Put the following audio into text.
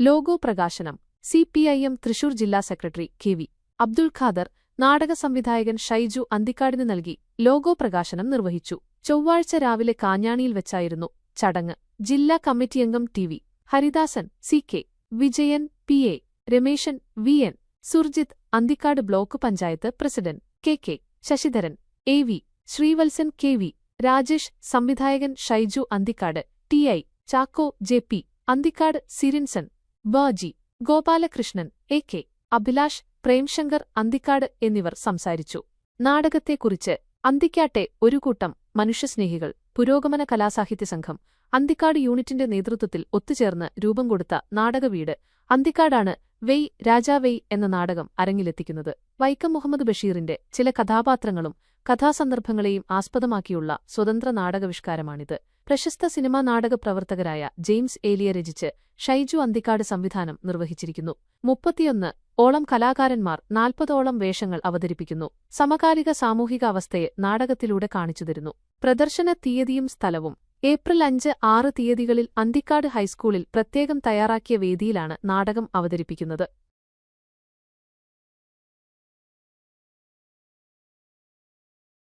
Logo പ്രകാശനം C P I M Thrissur ജില്ലാ secretary K V. Abdul Khader നാടക സംവിധായകൻ ഷൈജു അന്തിക്കാടിന് നൽകി ലോഗോ പ്രകാശനം നിർവഹിച്ചു. ചൊവ്വാഴ്ച രാവിലെ കാഞ്ഞാണിയിൽ വെച്ചായിരുന്നു ചടങ്ങ്. ജില്ലാ കമ്മിറ്റിയംഗം T V. Haridasan C K. Vijayan P A. Rameshan V N. Surjith Anthikad block panchayat president K K. Sasidharan A V. Sreevalsan K V. Rajesh സംവിധായകൻ Shaiju Anthikad T I. Chacko J P. Anthikad Sirinson Baji Gopalakrishnan A K Abhilash Premshankar Anthikad എന്നിവർ സംസാരിച്ചു. നാടകത്തെക്കുറിച്ച് അന്തിക്കാട്ടെ ഒരു കൂട്ടം മനുഷ്യസ്നേഹികൾ പുരോഗമന കലാസാഹിത്യ സംഘം അന്തിക്കാട് യൂണിറ്റിന്റെ നേതൃത്വത്തിൽ ഒത്തുചേർന്ന് രൂപം കൊടുത്ത നാടകവീട് അന്തിക്കാടാണ് വെയ് രാജാവെയ് എന്ന നാടകം അരങ്ങിലെത്തിക്കുന്നത്. വൈക്കം മുഹമ്മദ് ബഷീറിന്റെ ചില കഥാപാത്രങ്ങളും കഥാസന്ദർഭങ്ങളെയും ആസ്പദമാക്കിയുള്ള സ്വതന്ത്ര നാടകവിഷ്കാരമാണിത്. പ്രശസ്ത സിനിമാ നാടക പ്രവർത്തകരായ ജെയിംസ് ഏലിയ രചിച്ച് ഷൈജു അന്തിക്കാട് സംവിധാനം നിർവഹിച്ചിരിക്കുന്നു. മുപ്പത്തിയൊന്ന് ഓളം കലാകാരന്മാർ നാൽപ്പതോളം വേഷങ്ങൾ അവതരിപ്പിക്കുന്നു. സമകാലിക സാമൂഹിക അവസ്ഥയെ നാടകത്തിലൂടെ കാണിച്ചുതരുന്നു. പ്രദർശന തീയതിയും സ്ഥലവും ഏപ്രിൽ അഞ്ച് ആറ് തീയതികളിൽ അന്തിക്കാട് ഹൈസ്കൂളിൽ പ്രത്യേകം തയ്യാറാക്കിയ വേദിയിലാണ് നാടകം അവതരിപ്പിക്കുന്നത്.